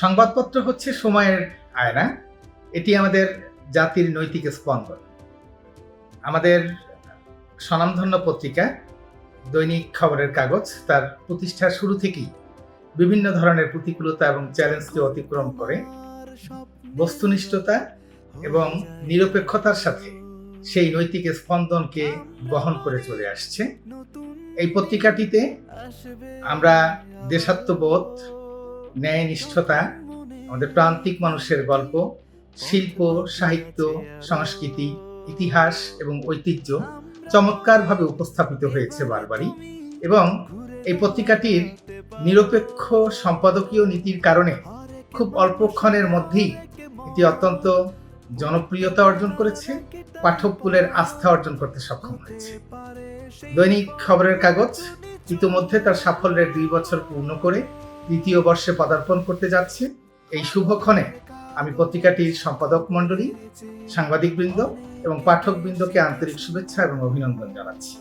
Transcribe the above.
সংবাদপত্র হচ্ছে সময়ের আয়না। এটি আমাদের জাতির নৈতিক স্পন্দন। আমাদের স্বনামধন্য পত্রিকা, দৈনিক খবরের কাগজ, তার প্রতিষ্ঠার শুরু থেকেই বিভিন্ন ধরনের প্রতিকূলতা এবং চ্যালেঞ্জকে অতিক্রম করে। বস্তুনিষ্ঠতা এবং নিরপেক্ষতার সাথে সেই নৈতিক স্পন্দনকে বহন করে চলে আসছে। এই পত্রিকাটিতে আমরা দেশাত্মবোধ ন্যায়নিষ্ঠতা, আমাদের প্রান্তিক মানুষের গল্প, শিল্প, সাহিত্য, সংস্কৃতি, ইতিহাস এবং ঐতিহ্য চমৎকারভাবে উপস্থাপিত হয়েছে বারবারই এবং এই পত্রিকাটির নিরপেক্ষ সম্পাদকীয় নীতির কারণে খুব অল্পক্ষণের মধ্যেই এটি অত্যন্ত জনপ্রিয়তা অর্জন করেছে পাঠককুলের আস্থা অর্জন করতে সক্ষম হয়েছে। দৈনিক খবরের কাগজ ইতিমধ্যে তার সাফল্যের দুই বছর পূর্ণ করে দ্বিতীয় বর্ষে পদার্পণ করতে যাচ্ছি। এই শুভক্ষণে আমি পত্রিকাটির সম্পাদক মণ্ডলী, সাংবাদিকবৃন্দ এবং পাঠকবৃন্দকে আন্তরিক শুভেচ্ছা এবং অভিনন্দন জানাচ্ছি।